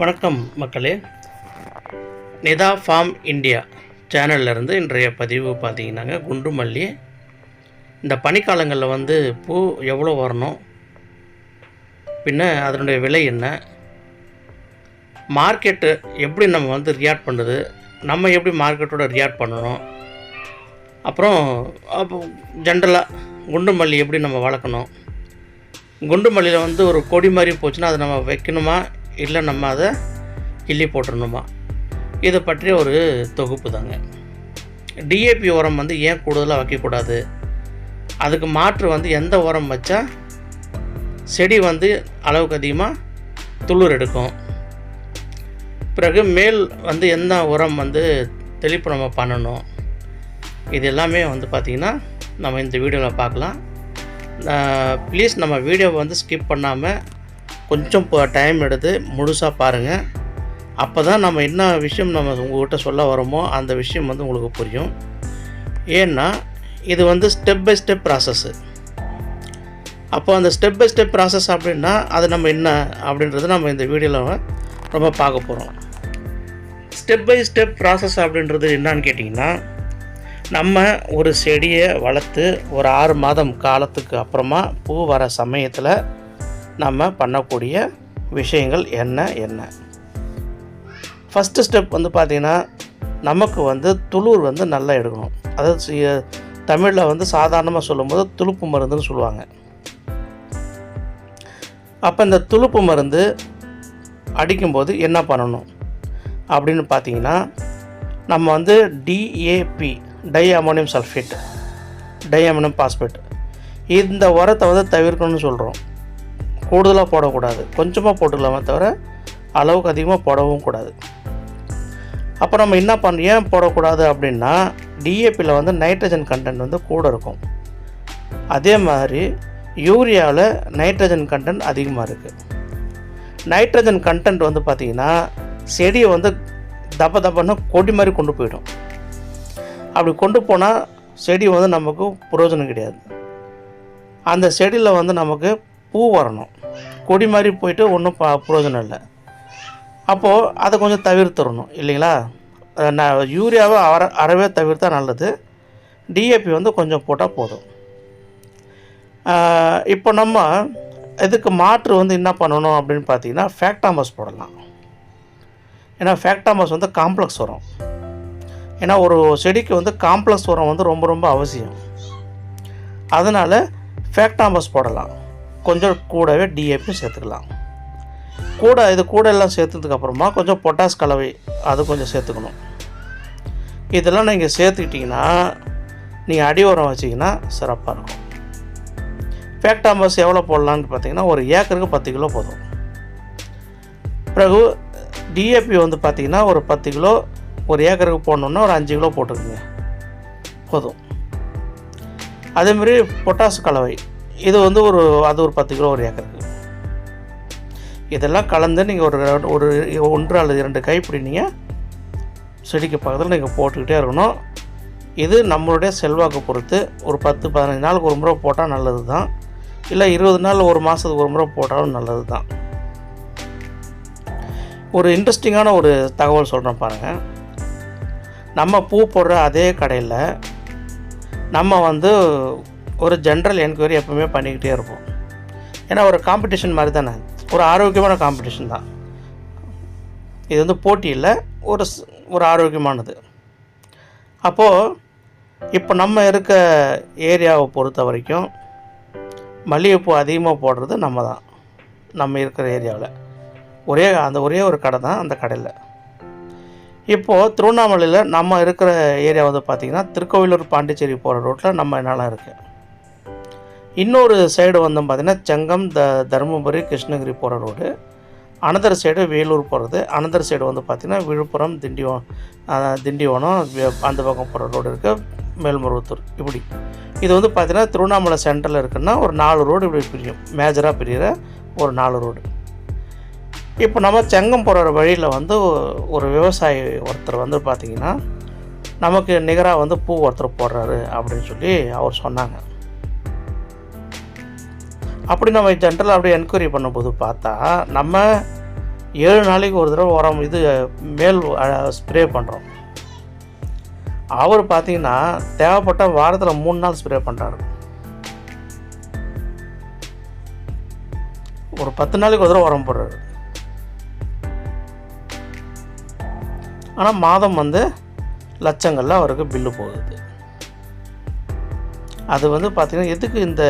வணக்கம் மக்களே. Nita form India சேனல்ல இருந்து இன்றைய பதிவு பார்த்தீங்கன்னாங்க குண்டு மல்லி இந்த பனிக்காலங்களில் வந்து பூ எவ்வளோ வரணும்? பின்ன அதனுடைய விலை என்ன? மார்க்கெட்டு எப்படி நம்ம வந்து ரியாக்ட் பண்ணுது? நம்ம எப்படி மார்க்கெட்டோட ரியாக்ட் பண்ணணும்? அப்புறம் அப்போ ஜென்ரலாக குண்டு மல்லி எப்படி நம்ம வளர்க்கணும்? குண்டு மல்லியில் வந்து ஒரு கொடி மாதிரி போச்சுன்னா அதை நம்ம வைக்கணுமா? இல்லை நம்ம அதை கிள்ளி போட்டுடணுமா இதை பற்றிய ஒரு தொகுப்பு தாங்க. டிஏபி உரம் வந்து ஏன் கூடுதலாக வைக்கக்கூடாது? அதுக்கு மாற்று வந்து எந்த உரம் வச்சா செடி வந்து அளவுக்கு அதிகமாக துளிர் எடுக்கும்? பிறகு மேல் வந்து எந்த உரம் வந்து தெளிப்பு நம்ம பண்ணணும்? இது எல்லாமே வந்து பார்த்திங்கன்னா நம்ம இந்த வீடியோவில் பார்க்கலாம். ப்ளீஸ் நம்ம வீடியோவை வந்து ஸ்கிப் பண்ணாமல் கொஞ்சம் டைம் எடுத்து முழுசாக பாருங்கள் அப்போ தான் நம்ம என்ன விஷயம் நம்ம உங்கள்கிட்ட சொல்ல வரோமோ அந்த விஷயம் வந்து உங்களுக்கு புரியும். ஏன்னா இது வந்து ஸ்டெப் பை ஸ்டெப் ப்ராசஸ்ஸு அப்போ அந்த ஸ்டெப் பை ஸ்டெப் ப்ராசஸ் அப்படின்னா அது நம்ம என்ன அப்படின்றது நம்ம இந்த வீடியோவில் ரொம்ப பார்க்க போகிறோம் ஸ்டெப் பை ஸ்டெப் ப்ராசஸ் அப்படின்றது என்னான்னு கேட்டிங்கன்னா நம்ம ஒரு செடியை வளர்த்து ஒரு ஆறு மாதம் காலத்துக்கு அப்புறமா பூ வர சமயத்தில் நம்ம பண்ணக்கூடிய விஷயங்கள் என்ன என்ன? ஃபஸ்ட்டு ஸ்டெப் வந்து பார்த்திங்கன்னா நமக்கு வந்து துளுர் வந்து நல்லா எடுக்கணும். அதாவது தமிழில் வந்து சாதாரணமாக சொல்லும்போது துளுப்பு மருந்துன்னு சொல்லுவாங்க. அப்போ இந்த துளுப்பு மருந்து அடிக்கும்போது என்ன பண்ணணும்? அப்படின்னு பார்த்தீங்கன்னா நம்ம வந்து DAP di ammonium sulphate di ammonium phosphate இந்த உரத்தை வந்து தவிர்க்கணும்னு சொல்கிறோம் கூடுதலாக போடக்கூடாது. கொஞ்சமாக போட்டுக்கலாமே தவிர அளவுக்கு அதிகமாக போடவும் கூடாது. அப்போ நம்ம என்ன பண்ண ஏன் போடக்கூடாது அப்படின்னா டிஏபியில் வந்து நைட்ரஜன் கண்டென்ட் வந்து கூட இருக்கும். அதே மாதிரி யூரியாவில் நைட்ரஜன் கண்டென்ட் அதிகமாக இருக்குது நைட்ரஜன் கண்டென்ட் வந்து பார்த்திங்கன்னா செடியை வந்து தப்ப தப்பன்னு கொடி மாதிரி கொண்டு போயிடும். அப்படி கொண்டு போனால் செடி வந்து நமக்கு பிரயோஜனம் கிடையாது. அந்த செடியில் வந்து நமக்கு பூ வரணும். கொடி மாதிரி போயிட்டு ஒன்றும் ப பிரயோஜனம் இல்லை. அப்போது அதை கொஞ்சம் தவிர்த்துடணும் இல்லைங்களா? நான் யூரியாவை அற அறவே தவிர்த்தா நல்லது. டிஏபி வந்து கொஞ்சம் போட்டால் போதும். இப்போ நம்ம இதுக்கு மாற்று வந்து என்ன பண்ணணும் அப்படின்னு பார்த்தீங்கன்னா ஃபேக்டாமஸ் போடலாம். ஏன்னா ஃபேக்டாமஸ் வந்து காம்ப்ளெக்ஸ் வரும். ஏன்னா ஒரு செடிக்கு வந்து காம்ப்ளெக்ஸ் உரம் வந்து ரொம்ப ரொம்ப அவசியம். அதனால் ஃபேக்டாம்பஸ் போடலாம். கொஞ்சம் கூடவே டிஏபி சேர்த்துக்கலாம். கூட இது கூட எல்லாம் சேர்த்ததுக்கு அப்புறமா கொஞ்சம் பொட்டாஸ் கலவை அது கொஞ்சம் சேர்த்துக்கணும். இதெல்லாம் நீங்கள் சேர்த்துக்கிட்டிங்கன்னா நீங்கள் அடி உரம் வச்சிங்கன்னா சிறப்பாக இருக்கும். ஃபேக்டாம்பஸ் எவ்வளோ போடலான்னு பார்த்தீங்கன்னா ஒரு ஏக்கருக்கு பத்து கிலோ போதும். பிறகு டிஏபி வந்து பார்த்திங்கன்னா ஒரு பத்து கிலோ ஒரு ஏக்கருக்கு போடணுன்னா ஒரு அஞ்சு கிலோ போட்டுருக்குங்க. போதும். அதேமாரி பொட்டாசு கலவை. இது வந்து ஒரு அது ஒரு பத்து கிலோ ஒரு ஏக்கருக்கு. இதெல்லாம் கலந்து நீங்கள் ஒரு ஒரு ஒன்று அல்லது இரண்டு கைப்பிடி நீங்கள் செடிக்கு பக்கத்தில் நீங்கள் போட்டுக்கிட்டே இருக்கணும். இது நம்மளுடைய செல்வாக்கு பொறுத்து ஒரு பத்து பதினஞ்சு நாளுக்கு ஒரு முறை போட்டால் நல்லது தான் இல்லை இருபது நாள் ஒரு மாதத்துக்கு ஒரு முறை போட்டாலும் நல்லது தான் ஒரு இன்ட்ரெஸ்டிங்கான ஒரு தகவல் சொல்கிறேன் பாருங்கள் நம்ம பூ போடுற அதே கடையில் நம்ம வந்து ஒரு ஜென்ரல் என்கொயரி எப்பவுமே பண்ணிக்கிட்டே இருப்போம். ஏன்னா ஒரு காம்படிஷன் மாதிரி தானே? ஒரு ஆரோக்கியமான காம்படிஷன் தான். இது வந்து போட்டியில் ஒரு ஒரு ஆரோக்கியமானது. அப்போது இப்போ நம்ம இருக்க ஏரியாவை பொறுத்த வரைக்கும் மல்லிகைப்பூ அதிகமாக போடுறது நம்ம தான். நம்ம இருக்கிற ஏரியாவில். ஒரே அந்த ஒரே ஒரு கடை தான் அந்த கடையில். இப்போது திருவண்ணாமலையில் நம்ம இருக்கிற ஏரியா வந்து பார்த்திங்கன்னா திருக்கோவிலூர் பாண்டிச்சேரி போகிற ரோட்டில் நம்ம நிலம் இருக்குது இன்னொரு சைடு வந்து பார்த்திங்கன்னா செங்கம் த தருமபுரி கிருஷ்ணகிரி போகிற ரோடு அனதர் சைடு வேலூர் போகிறது அனதர் சைடு வந்து பார்த்திங்கன்னா விழுப்புரம் திண்டிவோ திண்டிவனம் அந்த பக்கம் போகிற ரோடு இருக்குது மேல்மருவத்தூர். இப்படி. இது வந்து பார்த்திங்கன்னா திருவண்ணாமலை சென்டரில் இருக்குன்னா ஒரு நாலு ரோடு இப்படி பிரியும். மேஜராக பிரிகிற ஒரு நாலு ரோடு இப்போ நம்ம செங்கம் போகிற வழியில் வந்து ஒரு விவசாயி ஒருத்தர் வந்து பார்த்திங்கன்னா நமக்கு நிகராக வந்து பூ ஒருத்தர் போடுறாரு அப்படின்னு சொல்லி அவர் சொன்னாங்க. அப்படி நம்ம ஜென்ரலாக அப்படியே என்கொயரி பண்ணும்போது பார்த்தா நம்ம ஏழு நாளைக்கு ஒரு தடவை உரம் இது மேல் ஸ்ப்ரே பண்ணுறோம் அவர் பார்த்தீங்கன்னா தேவைப்பட்ட வாரத்தில் மூணு நாள் ஸ்ப்ரே பண்ணுறாரு ஒரு பத்து நாளைக்கு ஒரு தடவை உரம் போடுறாரு. ஆனால் மாதம் வந்து லட்சங்களில் அவருக்கு பில்லு போகுது. அது வந்து பார்த்திங்கன்னா எதுக்கு இந்த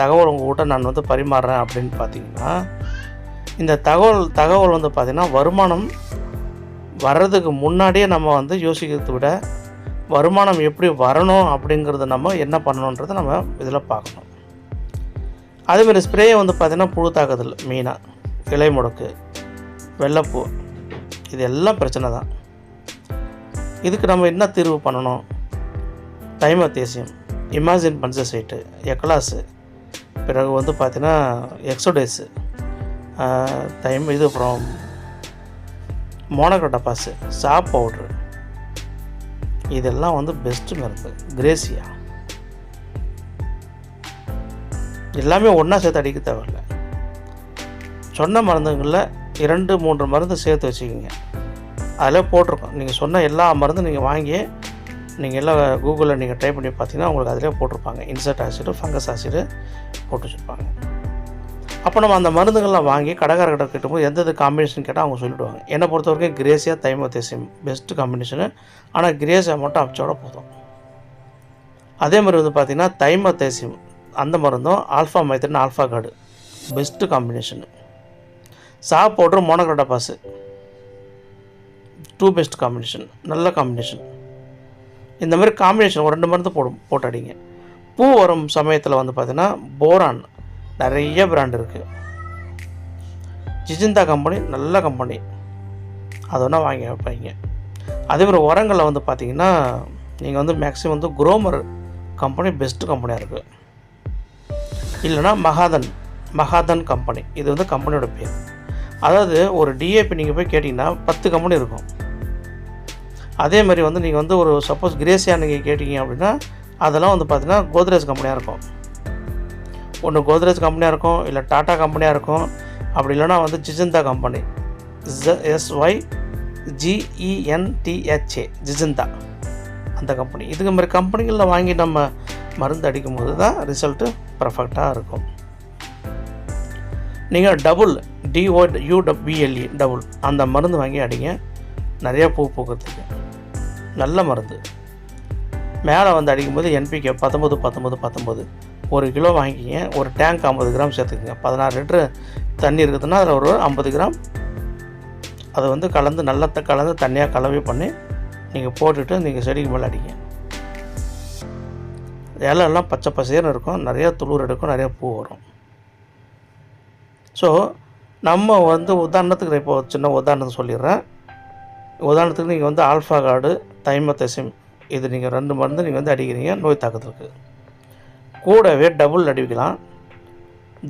தகவல் உங்கள்கிட்ட நான் வந்து பரிமாறுறேன் அப்படின்னு பார்த்தீங்கன்னா இந்த தகவல் தகவல் வந்து பார்த்திங்கன்னா வருமானம் வர்றதுக்கு முன்னாடியே நம்ம வந்து யோசிக்கிறத விட வருமானம் எப்படி வரணும் அப்படிங்கிறத நம்ம என்ன பண்ணணுன்றதை நம்ம இதில் பார்க்கணும். அதேமாதிரி ஸ்ப்ரேயை வந்து பார்த்திங்கன்னா புழு தாக்குதல் மெயினாக இலை முடக்கு வெள்ளைப்பூ இது எல்லாம் பிரச்சனை தான். இதுக்கு நம்ம என்ன தீர்வு பண்ணணும்? தைமத்தேசியம் இமாஜின் பஞ்சசைட்டு எக்லாஸு பிறகு வந்து பார்த்தீங்கன்னா எக்ஸோடேஸு டைம் இது அப்புறம் மோனோக்ரோட்டபாஸு சாப் பவுட்ரு இதெல்லாம் வந்து பெஸ்ட்டு மருந்து கிரேசியா எல்லாமே ஒன்றா சேர்த்து அடிக்க தேவையில்லை. சொன்ன மருந்துங்களில் இரண்டு மூன்று மருந்து சேர்த்து வச்சுக்கிங்க. அதில் போட்டிருக்கோம். நீங்கள் சொன்ன எல்லா மருந்தும் நீங்கள் வாங்கி நீங்கள் எல்லாம் கூகுளில் நீங்கள் ட்ரை பண்ணி பார்த்தீங்கன்னா உங்களுக்கு அதிலே போட்டிருப்பாங்க. இன்சர்ட் ஆசிடு ஃபங்கஸ் ஆசிடு போட்டு வச்சுருப்பாங்க. அப்போ நம்ம அந்த மருந்துகள்லாம் வாங்கி கடைக்காரர்கிட்ட கேட்டும்போது எந்த எது காம்பினேஷன் கேட்டால் அவங்க சொல்லிவிடுவாங்க என்னை பொறுத்த வரைக்கும் கிரேசியா தைமோதேசியம் பெஸ்ட்டு காம்பினேஷனு ஆனால் கிரேசியா மட்டும் அப்சோட போதும். அதே மாதிரி வந்து பார்த்திங்கன்னா தைமோதேசியம் அந்த மருந்தும் ஆல்ஃபா மைத்திரன் ஆல்ஃபா கார்டு பெஸ்ட்டு காம்பினேஷனு சா பவுட்ரு மோனோக்ரோட்டபாஸு டூ பெஸ்ட் காம்பினேஷன் நல்ல காம்பினேஷன் இந்த மாதிரி காம்பினேஷன் ஒரு ரெண்டு மருந்து போடும் போட்டு அடிங்க பூ வரும் சமயத்தில் வந்து பார்த்தீங்கன்னா போரான் நிறைய பிராண்ட் இருக்குது ஜிஜிந்தா கம்பெனி நல்ல கம்பெனி அது ஒன்றா வாங்கி வைப்பீங்க. அதே மாதிரி உரங்களில் வந்து பார்த்தீங்கன்னா நீங்கள் வந்து மேக்ஸிமம் வந்து குரோமர் கம்பெனி பெஸ்ட்டு கம்பெனியாக இருக்குது இல்லைனா மகாதன் மகாதன் கம்பெனி இது வந்து கம்பெனியோட பேர். அதாவது ஒரு டிஏபி நீங்கள் போய் கேட்டிங்கன்னா பத்து கம்பெனி இருக்கும். அதே மாதிரி வந்து நீங்கள் வந்து ஒரு சப்போஸ் கிரேசியா நீங்கள் கேட்டிங்க அப்படின்னா அதெல்லாம் வந்து பார்த்திங்கன்னா கோத்ரேஜ் கம்பெனியாக இருக்கும். ஒன்று கோத்ரேஜ் கம்பெனியாக இருக்கும் இல்லை டாட்டா கம்பெனியாக இருக்கும். அப்படி இல்லைன்னா வந்து ஜிஜந்தா கம்பெனி. ஜ எஸ்ஒய் ஜிஇஎன்டிஹெச்ஏ ஜிஜந்தா அந்த கம்பெனி. இதுக்கு மாதிரி கம்பெனிகளில் வாங்கி நம்ம மருந்து அடிக்கும் போது தான் ரிசல்ட்டு பர்ஃபெக்டாக இருக்கும். நீங்கள் டபுள் டிஓ யூடபிஎல்இ டபுள் அந்த மருந்து வாங்கி அடிங்க. நிறையா பூ பூக்கிறதுக்கு. நல்ல மருந்து. மேலே வந்து அடிக்கும்போது என்பிகே பத்தொம்பது பத்தொம்பது பத்தொம்பது ஒரு கிலோ வாங்கிக்கிங்க. ஒரு டேங்க் ஐம்பது கிராம் சேர்த்துக்குங்க. பதினாறு லிட்ரு தண்ணி இருக்குதுன்னா அதில் ஒரு ஐம்பது கிராம். அதை வந்து கலந்து நல்லா த- கலந்து தண்ணியாக கலவை பண்ணி நீங்கள் போட்டுட்டு நீங்கள் செடிக்கு மேலே அடிங்க. இலையெல்லாம் பச்சை பசேர்னு இருக்கும். நிறையா துளிர் எடுக்கும். நிறையா பூ வரும். ஸோ நம்ம வந்து உதாரணத்துக்கு இப்போ சின்ன உதாரணத்தை சொல்லிடுறேன். உதாரணத்துக்கு நீங்கள் வந்து ஆல்ஃபா கார்டு தைமத்தசிம் இது நீங்கள் ரெண்டு மருந்து நீங்கள் வந்து அடிக்கிறீங்க நோய் தாக்கத்திற்கு கூடவே டபுள் அடிக்கலாம்.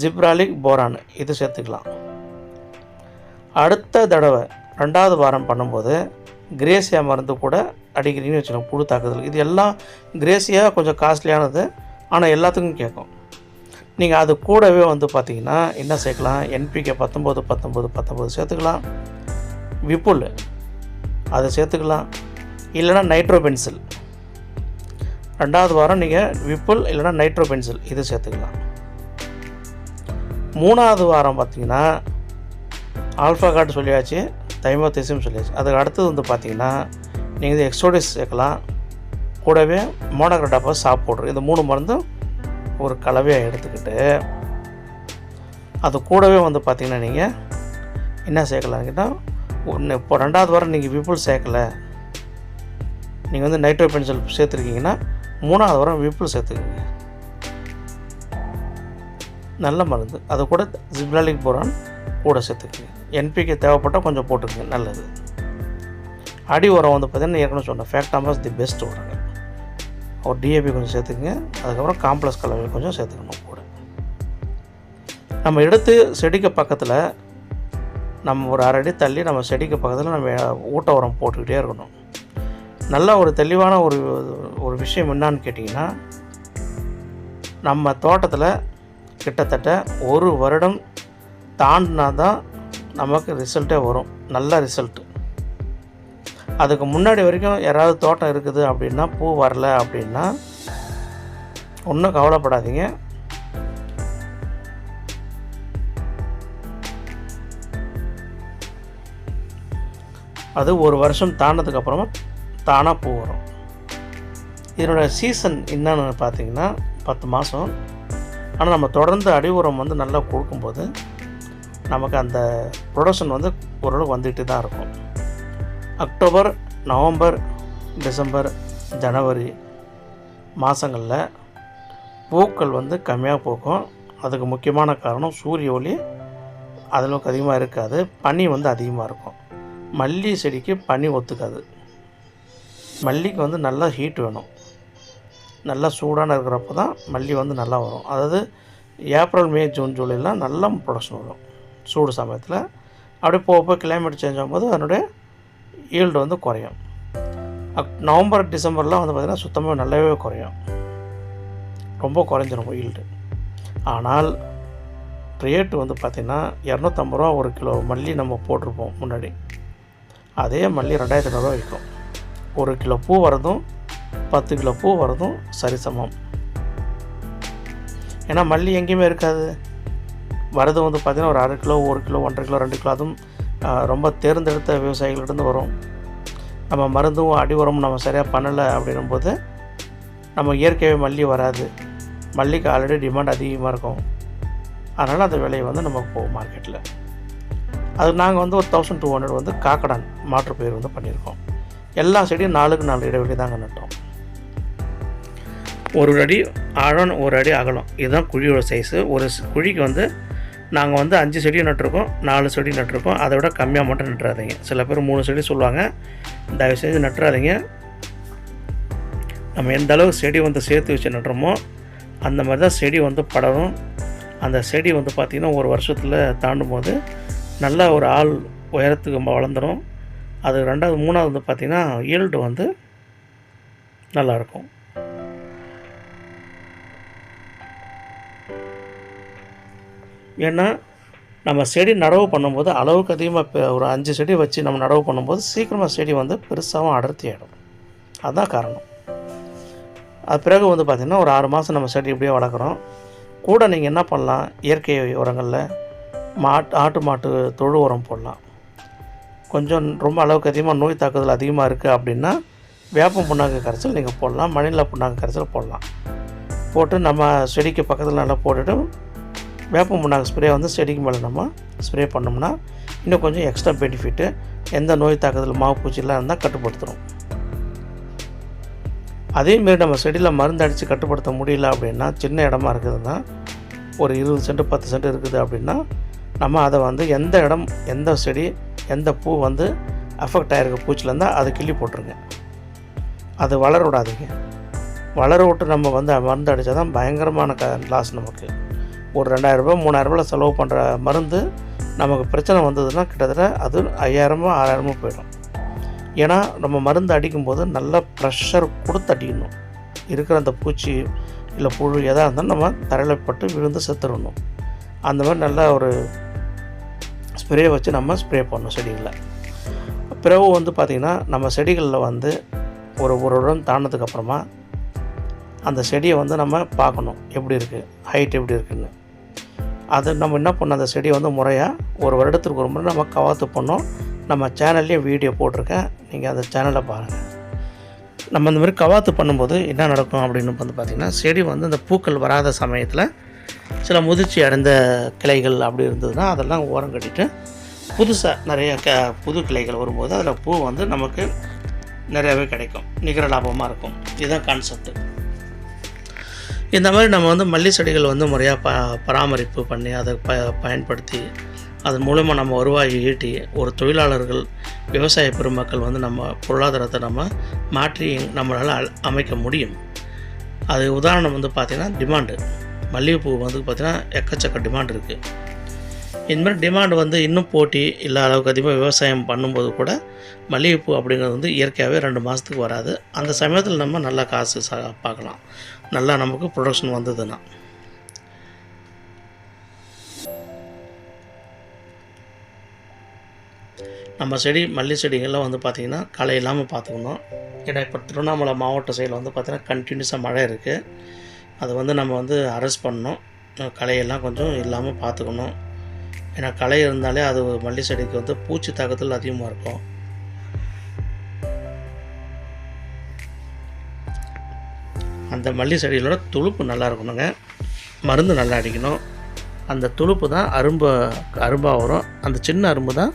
ஜிப்ராலிக் போரான் இது சேர்த்துக்கலாம். அடுத்த தடவை ரெண்டாவது வாரம் பண்ணும்போது கிரேசியா மருந்து கூட அடிக்கிறீங்கன்னு வச்சுக்கோங்க புழு தாக்குதல். இது எல்லாம் கிரேசியா கொஞ்சம் காஸ்ட்லியானது ஆனால் எல்லாத்துக்கும் கேட்கும். நீங்கள் அது கூடவே வந்து பார்த்தீங்கன்னா என்ன சேர்க்கலாம்? என்பிகே பத்தொம்போது பத்தொம்போது பத்தொம்போது சேர்த்துக்கலாம். விப்புல் அதை சேர்த்துக்கலாம். இல்லைன்னா நைட்ரோ பென்சில் ரெண்டாவது வாரம் நீங்கள் விப்புல் இல்லைன்னா நைட்ரோ பென்சில் இது சேர்த்துக்கலாம். மூணாவது வாரம் பார்த்தீங்கன்னா ஆல்ஃபா கார்டு சொல்லியாச்சு தைமோதேசியம் சொல்லியாச்சு. அதுக்கு அடுத்தது வந்து பார்த்தீங்கன்னா நீங்கள் இது எக்ஸோடிஸ் சேர்க்கலாம். கூடவே மோனோக்ரோட்டாப்பா சாப் பவுடர் இந்த மூணு மருந்தும் ஒரு கலவையாக எடுத்துக்கிட்டு அது கூடவே வந்து பார்த்திங்கன்னா நீங்கள் என்ன சேர்க்கலான்னு கேட்டால் ஒன்று இப்போ ரெண்டாவது வாரம் நீங்கள் விபுல் சேர்க்கலை. நீங்கள் வந்து நைட்ரோ பென்சில் சேர்த்துருக்கீங்கன்னா மூணாவது வாரம் விபுல் சேர்த்துக்கோங்க. நல்ல மருந்து. அது கூட ஜிப்ராலிக் போரான் கூட சேர்த்துக்குங்க. என்பிக்கு தேவைப்பட்டால் கொஞ்சம் போட்டுக்கோங்க நல்லது. அடி உரம் வந்து பார்த்தீங்கன்னா ஏற்கனவே சொன்னேன் ஃபேக்டாமஸ் தி பெஸ்ட் உரங்க ஒரு டிஏபி கொஞ்சம் சேர்த்துக்குங்க. அதுக்கப்புறம் காம்ப்ளெக்ஸ் கலவை கொஞ்சம் சேர்த்துக்கணும் கூட. நம்ம எடுத்து செடிக்கு பக்கத்தில் நம்ம ஒரு அரை அடி தள்ளி நம்ம செடிக்கு பக்கத்தில் நம்ம ஊட்ட உரம் போட்டுக்கிட்டே இருக்கணும். நல்ல ஒரு தெளிவான ஒரு ஒரு விஷயம் என்னான்னு கேட்டிங்கன்னா நம்ம தோட்டத்தில் கிட்டத்தட்ட ஒரு வருடம் தாண்டினா தான் நமக்கு ரிசல்ட்டே வரும். நல்ல ரிசல்ட்டு அதுக்கு முன்னாடி வரைக்கும் யாராவது தோட்டம் இருக்குது அப்படின்னா பூ வரல அப்படின்னா ஒன்றும் கவலைப்படாதீங்க. அது ஒரு வருஷம் தாண்டதுக்கப்புறமா தானாக பூ வரும். இதனோட சீசன் என்னன்னு பார்த்தீங்கன்னா பத்து மாதம் ஆனால் நம்ம தொடர்ந்து அடி உரம் வந்து நல்லா கொடுக்கும்போது நமக்கு அந்த ப்ரொடக்ஷன் வந்து ஓரளவுக்கு வந்துகிட்டு தான் இருக்கும். அக்டோபர் நவம்பர் டிசம்பர் ஜனவரி மாதங்களில் பூக்கள் வந்து கம்மியாக பூக்கும். அதுக்கு முக்கியமான காரணம் சூரிய ஒளி அதளவுக்கு அதிகமாக இருக்காது. பனி வந்து அதிகமாக இருக்கும். மல்லி செடிக்கு பனி ஒத்துக்காது. மல்லிக்கு வந்து நல்லா ஹீட் வேணும். நல்லா சூடான இருக்கிறப்ப தான் மல்லி வந்து நல்லா வரும். அதாவது ஏப்ரல் மே ஜூன் ஜூலைலாம் நல்ல ப்ரொடக்ஷன் வரும். சூடு சமயத்தில். அப்படியே போக போக கிளைமேட் சேஞ்ச் ஆகும்போது அதனுடைய ஈல்டு வந்து குறையும். அக் நவம்பர் டிசம்பர்லாம் வந்து பார்த்திங்கன்னா சுத்தமாக நல்லாவே குறையும். ரொம்ப குறைஞ்சிரும் ஈல்டு ஆனால் ரேட்டு வந்து பார்த்திங்கன்னா இரநூத்தம்பது ரூபா ஒரு கிலோ மல்லி நம்ம போட்டிருப்போம் முன்னாடி. அதே மல்லி ரெண்டாயிரத்தி ஐநூறுரூவா விற்கும். ஒரு கிலோ பூ வரதும் பத்து கிலோ பூ வரதும் சரிசமம் ஏன்னா மல்லி எங்கேயுமே இருக்காது. வரது வந்து பார்த்திங்கன்னா ஒரு அரை கிலோ ஒரு கிலோ ஒன்றரை கிலோ ரெண்டு கிலோ அதுவும் ரொம்ப தேர்ந்தெடுத்த விவசாயிகளிடந்து வரும். நம்ம மருந்தும் அடி உரமும் நம்ம சரியாக பண்ணலை அப்படின்னும்போது நம்ம இயற்கையாகவே மல்லி வராது. மல்லிக்கு ஆல்ரெடி டிமாண்ட் அதிகமாக இருக்கும். அதனால் அந்த விலையை வந்து நமக்கு போகும் மார்க்கெட்டில் அது நாங்கள் வந்து ஒரு தௌசண்ட் டூ ஹண்ட்ரட் வந்து காக்கடான் மாற்றுப்பயிர் வந்து பண்ணியிருக்கோம். எல்லா செடியும் நாலுக்கு நாலு இடைவெளி தாங்க நட்டோம். ஒரு அடி ஆழம் ஒரு அடி அகலம். இதுதான் குழியோட சைஸு ஒரு குழிக்கு வந்து நாங்கள் வந்து அஞ்சு செடி நட்டிருக்கோம் நாலு செடி நட்டிருக்கோம். அதை விட கம்மியாக மட்டும் நட்டுறாதீங்க. சில பேர் மூணு செடி சொல்லுவாங்க. தயவு செஞ்சு நட்டுறாதீங்க. நம்ம எந்த அளவு செடி வந்து சேர்த்து வச்சு நட்டுறோமோ அந்த மாதிரி தான் செடி வந்து படரும். அந்த செடி வந்து பார்த்திங்கன்னா ஒரு வருஷத்தில் தாண்டும் போது நல்லா ஒரு ஆள் உயரத்துக்கு வளர்ந்துடும் அது ரெண்டாவது மூணாவது வந்து பார்த்திங்கன்னா ஈல்டு வந்து நல்லாயிருக்கும் ஏன்னா நம்ம செடி நடவு பண்ணும்போது அளவுக்கு அதிகமாக இப்போ ஒரு அஞ்சு செடி வச்சு நம்ம நடவு பண்ணும்போது சீக்கிரமாக செடி வந்து பெருசாகவும் அடர்த்தி ஆகிடும் அதுதான் காரணம். அது பிறகு வந்து பார்த்திங்கன்னா ஒரு ஆறு மாதம் நம்ம செடி இப்படியே வளர்க்குறோம். கூட நீங்கள் என்ன பண்ணலாம்? இயற்கை உரங்களில் மாட்டு ஆட்டு மாட்டு தொழு உரம் போடலாம். கொஞ்சம் ரொம்ப அளவுக்கு அதிகமாக நோய் தாக்குதல் அதிகமாக இருக்குது அப்படின்னா வேப்பம் புண்ணாக்கு கரைச்சல் நீங்கள் போடலாம். மணிலா புண்ணாக்கு கரைச்சல் போடலாம். போட்டு நம்ம செடிக்கு பக்கத்தில் நல்லா போட்டுட்டு வேப்ப புண்ணாக்கு ஸ்ப்ரே வந்து செடிக்கு மேலே நம்ம ஸ்ப்ரே பண்ணோம்னா இன்னும் கொஞ்சம் எக்ஸ்ட்ரா பெனிஃபிட்டு எந்த நோய் தாக்குதல் மாவு பூச்சிலாம் இருந்தால் கட்டுப்படுத்துகிறோம் அதேமாரி நம்ம செடியில் மருந்து அடித்து கட்டுப்படுத்த முடியல அப்படின்னா சின்ன இடமா இருக்குதுன்னா ஒரு இருபது சென்ட் பத்து சென்ட் இருக்குது அப்படின்னா நம்ம அதை வந்து எந்த இடம் எந்த செடி எந்த பூ வந்து அஃபெக்ட் ஆகிருக்க பூச்சியில் இருந்தால் அதை கிள்ளி போட்டுருங்க. அது வளர விடாதீங்க. வளர விட்டு நம்ம வந்து மருந்து அடித்தா தான் பயங்கரமான க லாஸ் நமக்கு. ஒரு ரெண்டாயிரரூபா மூணாயிரரூபாவில் செலவு பண்ணுற மருந்து நமக்கு பிரச்சனை வந்ததுன்னா கிட்டத்தட்ட அது ஐயாயிரமோ ஆறாயிரமோ போயிடும். ஏன்னா நம்ம மருந்து அடிக்கும்போது நல்லா ப்ரெஷர் கொடுத்து அடிக்கணும். இருக்கிற அந்த பூச்சி இல்லை புழு எதாக இருந்தாலும் நம்ம தரையில் பட்டு விழுந்து செத்துடணும். அந்த மாதிரி நல்லா ஒரு ஸ்ப்ரே வச்சு நம்ம ஸ்ப்ரே பண்ணணும் செடிகளில் பிறகு வந்து பார்த்திங்கன்னா நம்ம செடிகளில் வந்து ஒரு ஒரு உடன் தாண்டினதுக்கப்புறமா அந்த செடியை வந்து நம்ம பார்க்கணும். எப்படி இருக்குது ஹைட் எப்படி இருக்குதுன்னு அதை நம்ம என்ன பண்ணோம் அந்த செடியை வந்து முறையாக ஒரு வருடத்துக்கு ஒரு முறை நம்ம கவாத்து பண்ணோம். நம்ம சேனல்லையும் வீடியோ போட்டிருக்கேன். நீங்கள் அந்த சேனலை பாருங்கள் நம்ம இந்த மாதிரி கவாத்து பண்ணும்போது என்ன நடக்கும் அப்படின்னு வந்து பார்த்திங்கன்னா செடி வந்து இந்த பூக்கள் வராத சமயத்தில் சில முதிர்ச்சி அடைந்த கிளைகள் அப்படி இருந்ததுன்னா அதெல்லாம் ஓரம் கட்டிட்டு புதுசாக நிறைய க புது கிளைகள் வரும்போது அதில் பூ வந்து நமக்கு நிறையாவே கிடைக்கும். நிகர லாபமாக இருக்கும். இதுதான் கான்செப்ட்டு இந்த மாதிரி நம்ம வந்து மல்லி செடிகள் வந்து முறையாக ப பராமரிப்பு பண்ணி அதை ப பயன்படுத்தி அதன் மூலமாக நம்ம வருவாயை ஈட்டி ஒரு தொழிலாளர்கள் விவசாய பெருமக்கள் வந்து நம்ம பொருளாதாரத்தை நம்ம மாற்றி நம்மளால் அமைக்க முடியும். அது உதாரணம் வந்து பார்த்திங்கன்னா டிமாண்டு. மல்லிகைப்பூ வந்து பார்த்திங்கன்னா எக்கச்சக்க டிமாண்ட் இருக்குது இந்த மாதிரி டிமாண்ட் வந்து இன்னும் போட்டி இல்லை அளவுக்கு அதிகமாக விவசாயம் பண்ணும்போது கூட மல்லிகைப்பூ அப்படிங்கிறது வந்து இயற்கையாகவே ரெண்டு மாதத்துக்கு வராது. அந்த சமயத்தில் நம்ம நல்லா காசு சா பார்க்கலாம். நல்லா நமக்கு ப்ரொடக்ஷன் வந்ததுன்னா. நம்ம செடி மல்லி செடிகள்லாம் வந்து பார்த்திங்கன்னா களை இல்லாமல் பார்த்துக்கணும் ஏன்னா இப்போ திருவண்ணாமலை மாவட்ட சைடில் வந்து பார்த்திங்கன்னா கண்டினியூஸாக மழை இருக்குது அதை வந்து நம்ம வந்து அரெஸ்ட் பண்ணணும். களையெல்லாம் கொஞ்சம் இல்லாமல் பார்த்துக்கணும் ஏன்னா களை இருந்தாலே அது மல்லி செடிக்கு வந்து பூச்சி தாக்கத்தில் அதிகமாக இருக்கும். அந்த மல்லி செடிகளோட துளுப்பு நல்லா இருக்கணுங்க. மருந்து நல்லா அடிக்கணும். அந்த துளுப்பு தான் அரும்பு அரும்பாக வரும். அந்த சின்ன அரும்பு தான்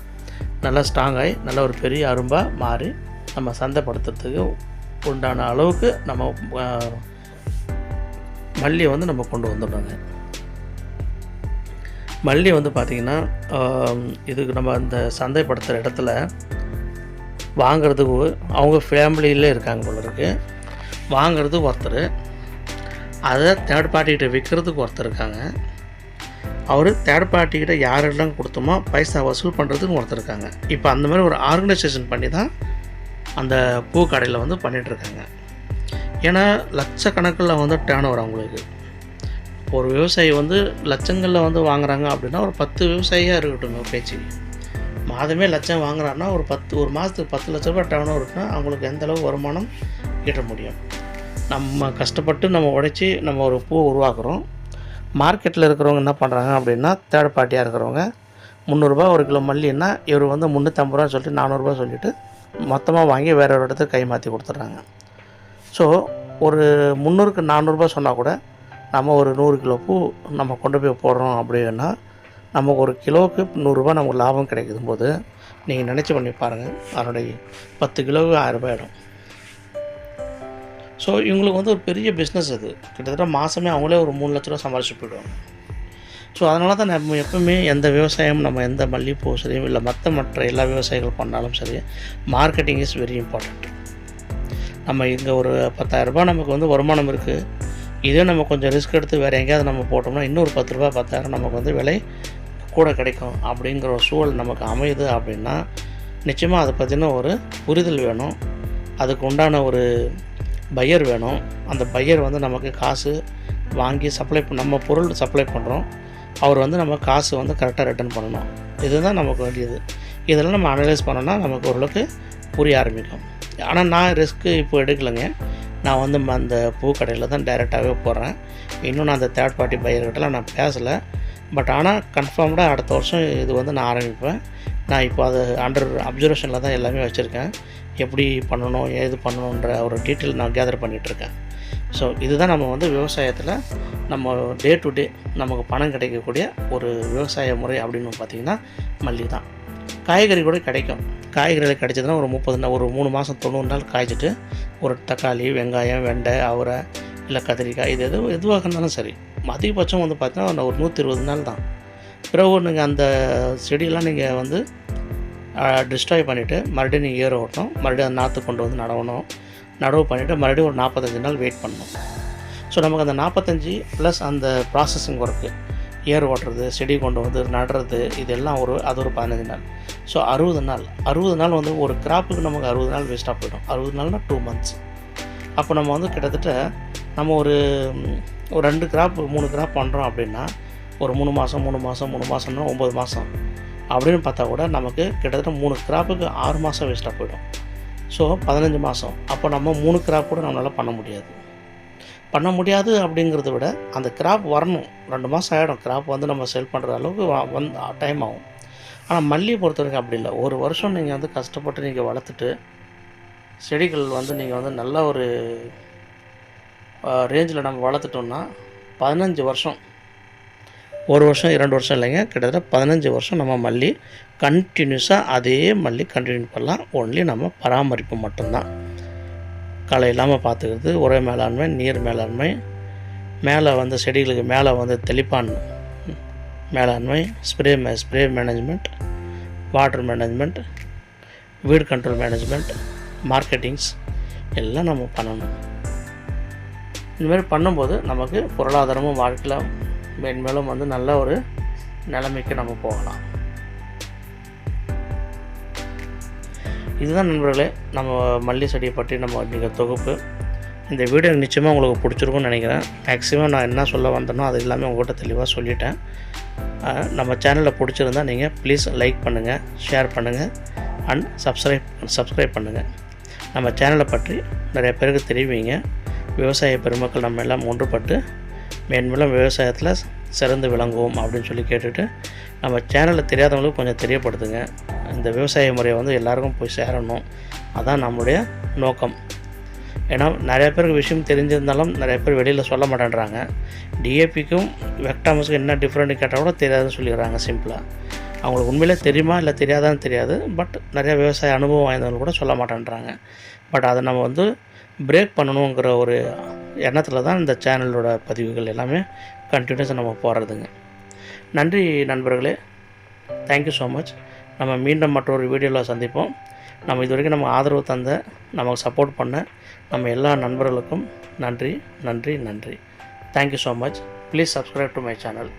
நல்லா ஸ்ட்ராங் ஆகி நல்ல ஒரு பெரிய அரும்பாக மாறி நம்ம சந்தைப்படுத்துறதுக்கு உண்டான அளவுக்கு நம்ம மல்லியை வந்து நம்ம கொண்டு வந்துடுறோங்க மல்லி வந்து பார்த்திங்கன்னா இதுக்கு நம்ம அந்த சந்தைப்படுத்துகிற இடத்துல வாங்குறதுக்கு அவங்க ஃபேமிலியிலே இருக்காங்க போல இருக்கு. வாங்குறதுக்கு ஒருத்தர். அதை தேர்ட் பார்ட்டிகிட்ட விற்கிறதுக்கு ஒருத்தர் இருக்காங்க. அவர் தேர்ட் பார்ட்டிக்கிட்ட யாரெல்லாம் கொடுத்தோமோ பைசா வசூல் பண்ணுறதுக்கு ஒருத்தர் இருக்காங்க. இப்போ அந்த மாதிரி ஒரு ஆர்கனைசேஷன் பண்ணி தான் அந்த பூ கடையில் வந்து பண்ணிகிட்ருக்காங்க ஏன்னா லட்சக்கணக்கில் வந்து டேர்ன் ஓவர் அவங்களுக்கு. ஒரு விவசாயி வந்து லட்சங்களில் வந்து வாங்குறாங்க அப்படின்னா ஒரு பத்து விவசாயியாக இருக்கட்டும் ஒரு பேச்சு. மாதமே லட்சம் வாங்குறாங்கன்னா ஒரு பத்து ஒரு மாதத்துக்கு பத்து லட்ச ரூபாய் டேர்ன் இருக்குன்னா அவங்களுக்கு எந்த அளவு வருமானம் ஈட்ட முடியும்? நம்ம கஷ்டப்பட்டு நம்ம உடைச்சி நம்ம ஒரு பூ உருவாக்குறோம். மார்க்கெட்டில் இருக்கிறவங்க என்ன பண்ணுறாங்க அப்படின்னா தேர்ட் பார்ட்டியாக இருக்கிறவங்க முந்நூறுரூபா ஒரு கிலோ மல்லின்னா இவர் வந்து முந்நூற்றம்பது ரூபா சொல்லிட்டு நானூறுரூபா சொல்லிட்டு மொத்தமாக வாங்கி வேறு ஒரு இடத்துக்கு கை மாற்றி கொடுத்துட்றாங்க. ஸோ ஒரு முந்நூறுக்கு நானூறுரூபா சொன்னால் கூட நம்ம ஒரு நூறு கிலோ பூ நம்ம கொண்டு போய் போடுறோம் அப்படின்னா நமக்கு ஒரு கிலோவுக்கு நூறுரூவா நமக்கு லாபம் கிடைக்கும் போது நீங்கள் நினச்சி பண்ணி பாருங்கள் அதனுடைய பத்து கிலோவுக்கு ஆயிரம் ஆகிடும் ஸோ இவங்களுக்கு வந்து ஒரு பெரிய பிஸ்னஸ் அது. கிட்டத்தட்ட மாதமே அவங்களே ஒரு மூணு லட்ச ரூபா சம்பாரிச்சு போயிடுவாங்க. ஸோ அதனால தான் நம்ம எப்பவுமே எந்த விவசாயம் நம்ம எந்த மல்லிகைப்பூ சரி இல்லை மற்ற மற்ற எல்லா விவசாயிகள் பண்ணாலும் சரி மார்க்கெட்டிங் இஸ் வெரி இம்பார்ட்டண்ட் நம்ம இங்கே ஒரு பத்தாயிரரூபா நமக்கு வந்து வருமானம் இருக்குது இதே நம்ம கொஞ்சம் ரிஸ்க் எடுத்து வேறு எங்கேயாவது நம்ம போட்டோம்னா இன்னொரு பத்து ரூபா பத்தாயிரம் நமக்கு வந்து விலை கூட கிடைக்கும் அப்படிங்கிற ஒரு சூழல் நமக்கு அமையுது அப்படின்னா நிச்சயமாக அதை பற்றின ஒரு புரிதல் வேணும். அதுக்கு உண்டான ஒரு பையர் வேணும். அந்த பையர் வந்து நமக்கு காசு வாங்கி சப்ளை நம்ம பொருள் சப்ளை பண்ணுறோம் அவர் வந்து நம்ம காசு வந்து கரெக்டாக ரிட்டர்ன் பண்ணணும். இதுதான் நமக்கு வேண்டியது. இதெல்லாம் நம்ம அனலைஸ் பண்ணோன்னா நமக்கு ஓரளவுக்கு புரிய ஆரம்பிக்கும். ஆனால் நான் ரிஸ்க்கு இப்போ எடுக்கலைங்க. நான் வந்து ம- அந்த பூக்கடையில் தான் டைரெக்டாகவே போடுறேன் இன்னும் நான் அந்த தேர்ட் பார்ட்டி பையர்கிட்டலாம் நான் பேசலை. பட் ஆனால் கன்ஃபார்ம்டாக அடுத்த வருஷம் இது வந்து நான் ஆரம்பிப்பேன். நான் இப்போ அது அண்டர் அப்சர்வேஷனில் தான் எல்லாமே வச்சுருக்கேன். எப்படி பண்ணணும் ஏது பண்ணணுன்ற ஒரு டீட்டெயில் நான் கேதர் பண்ணிகிட்ருக்கேன் ஸோ இதுதான் நம்ம வந்து விவசாயத்தில் நம்ம டே டு டே நமக்கு பணம் கிடைக்கக்கூடிய ஒரு விவசாய முறை அப்படின்னு பார்த்திங்கன்னா மல்லி தான் காய்கறி கூட கிடைக்கும். காய்கறிகள் கிடைச்சதுன்னா ஒரு முப்பது நாள் ஒரு மூணு மாதம் தொண்ணூறு நாள் காய்ச்சிட்டு ஒரு தக்காளி வெங்காயம் வெண்டை அவரை இல்லை கத்திரிக்காய் இது எது எதுவாக இருந்தாலும் சரி. அதிகபட்சம் வந்து பார்த்தீங்கன்னா ஒரு நூற்றி இருபது நாள் தான். பிறகு நீங்கள் அந்த செடியெல்லாம் நீங்கள் வந்து டிஸ்ட்ராய் பண்ணிவிட்டு மறுபடியும் நீங்கள் ஏற ஓட்டணும். மறுபடியும் அந்த நாற்று கொண்டு வந்து நடவணும். நடவு பண்ணிவிட்டு மறுபடியும் ஒரு நாற்பத்தஞ்சு நாள் வெயிட் பண்ணணும். ஸோ நமக்கு அந்த நாற்பத்தஞ்சு ப்ளஸ் அந்த ப்ராசஸிங் ஒர்க்கு ஏர் ஓட்டுறது செடி கொண்டு வந்து நடுறது இதெல்லாம் ஒரு அது ஒரு பதினஞ்சு நாள். ஸோ அறுபது நாள். அறுபது நாள் வந்து ஒரு கிராப்புக்கு நமக்கு அறுபது நாள் வேஸ்ட்டாக போயிடும். அறுபது நாள்னா டூ மந்த்ஸ் அப்போ நம்ம வந்து கிட்டத்தட்ட நம்ம ஒரு ஒரு ரெண்டு கிராப் மூணு கிராப் பண்ணுறோம் அப்படின்னா ஒரு மூணு மாதம் மூணு மாதம் மூணு மாதம்னா ஒம்பது மாதம் அப்படின்னு பார்த்தா கூட நமக்கு கிட்டத்தட்ட மூணு கிராப்புக்கு ஆறு மாதம் வேஸ்ட்டாக போயிடும். ஸோ பதினஞ்சு மாதம் அப்போ நம்ம மூணு கிராப் கூட நம்மளால் பண்ண முடியாது. பண்ண முடியாது அப்படிங்கிறத விட அந்த கிராப் வரணும். ரெண்டு மாதம் ஆகிடும் கிராப் வந்து நம்ம சேல் பண்ணுற அளவுக்கு வந்து டைம் ஆகும். ஆனால் மல்லியை பொறுத்த வரைக்கும் அப்படி இல்லை. ஒரு வருஷம் நீங்கள் வந்து கஷ்டப்பட்டு நீங்கள் வளர்த்துட்டு செடிகள் வந்து நீங்கள் வந்து நல்ல ஒரு ரேஞ்சில் நம்ம வளர்த்துட்டோம்னா பதினஞ்சு வருஷம். ஒரு வருஷம் இரண்டு வருஷம் இல்லைங்க. கிட்டத்தட்ட பதினஞ்சு வருஷம் நம்ம மல்லி கண்டினியூஸாக அதே மல்லி கண்டினியூ பண்ணலாம். ஒன்லி நம்ம பராமரிப்பு மட்டும்தான். களை இல்லாமல் பார்த்துக்கிறது உரை மேலாண்மை நீர் மேலாண்மை மேலே வந்து செடிகளுக்கு மேலே வந்து தெளிப்பான் மேலாண்மை ஸ்ப்ரே மே ஸ்ப்ரே மேனேஜ்மெண்ட் வாட்டர் மேனேஜ்மெண்ட் வீடு கண்ட்ரோல் மேனேஜ்மெண்ட் மார்க்கெட்டிங்ஸ் எல்லாம் நம்ம பண்ணணும். இந்தமாரி பண்ணும்போது நமக்கு பொருளாதாரமும் வாழ்க்கையில் மென்மேலும் வந்து நல்ல ஒரு நிலைமைக்கு நம்ம போகலாம். இதுதான் நண்பர்களே நம்ம மல்லி செடியை பற்றி நம்ம இன்றைக்கி தொகுப்பு. இந்த வீடியோ நிச்சயமாக உங்களுக்கு பிடிச்சிருக்கும்னு நினைக்கிறேன். மேக்ஸிமம் நான் என்ன சொல்ல வந்தேனோ அது எல்லாமே உங்கள்கிட்ட தெளிவாக சொல்லிட்டேன். நம்ம சேனலில் பிடிச்சிருந்தா நீங்கள் ப்ளீஸ் லைக் பண்ணுங்கள் ஷேர் பண்ணுங்கள் அண்ட் சப்ஸ்கிரைப் சப்ஸ்கிரைப் பண்ணுங்கள் நம்ம சேனலை பற்றி நிறைய பேருக்கு தெரிவிங்க. விவசாய பெருமக்கள் நம்ம எல்லாம் ஒன்றுபட்டு மேன்மேலும் விவசாயத்தில் சிறந்து விளங்குவோம் அப்படின்னு சொல்லி கேட்டுட்டு நம்ம சேனலில் தெரியாதவங்களுக்கு கொஞ்சம் தெரியப்படுத்துங்க. இந்த விவசாய முறையை வந்து எல்லாருக்கும் போய் சேரணும். அதான் நம்முடைய நோக்கம். ஏன்னா நிறைய பேருக்கு விஷயம் தெரிஞ்சிருந்தாலும் நிறைய பேர் வெளியில் சொல்ல மாட்டேன்றாங்க. டிஏபிக்கும் வெக்டாமஸுக்கும் என்ன டிஃப்ரெண்ட் கேட்டால் கூட தெரியாதுன்னு சொல்லிடுறாங்க சிம்பிளாக அவங்களுக்கு உண்மையிலே தெரியுமா இல்லை தெரியாதான்னு தெரியாது. பட் நிறைய விவசாய அனுபவம் வாய்ந்தவங்க கூட சொல்ல மாட்டேன்றாங்க. பட் அதை நம்ம வந்து பிரேக் பண்ணணுங்கிற ஒரு எண்ணத்தில் தான் இந்த சேனலோட பதிவுகள் எல்லாமே கண்டினியூஸாக நம்ம போடுறதுங்க நன்றி நண்பர்களே. தேங்க்யூ ஸோ மச் நம்ம மீண்டும் மற்றொரு வீடியோவில் சந்திப்போம். நம்ம இது வரைக்கும் நம்ம ஆதரவு தந்த நமக்கு சப்போர்ட் பண்ண நம்ம எல்லா நண்பர்களுக்கும் நன்றி நன்றி நன்றி. Thank you so much please subscribe to my channel